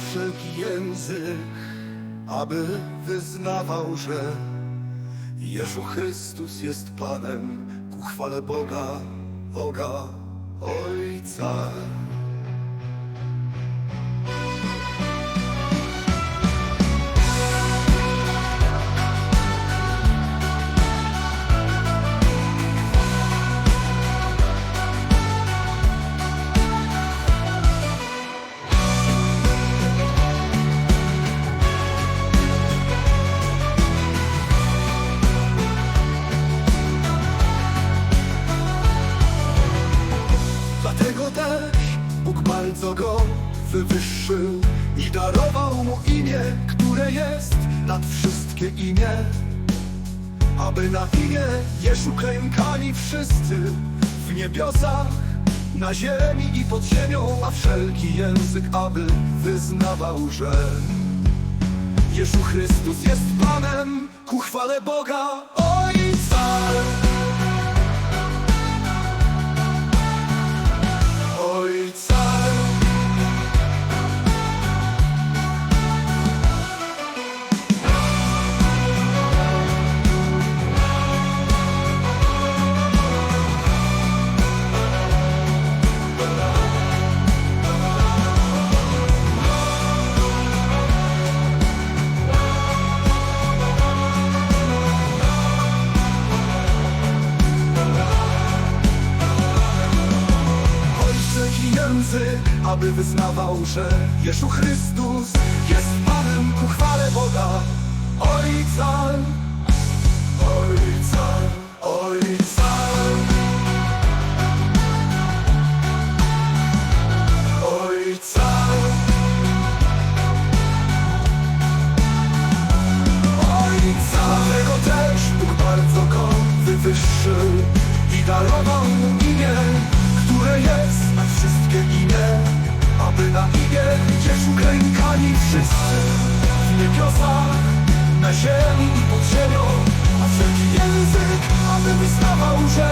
wszelki język, aby wyznawał, że Jezu Chrystus jest Panem ku chwale Boga, Boga Ojca. Bóg bardzo go wywyższył i darował mu imię, które jest nad wszystkie imię. Aby na imię Jezu klękali wszyscy w niebiosach, na ziemi i pod ziemią, a wszelki język, aby wyznawał, że Jezu Chrystus jest Panem ku chwale Boga. Ojca. Język, aby wyznawał, że Jezu Chrystus jest Panem ku chwale Boga Ojca, Ojca, Ojca. Ojca. Ojca. Dlatego też Bóg bardzo go wywyższył i darował ziemi podziemią A wszelki język, aby wystawał, że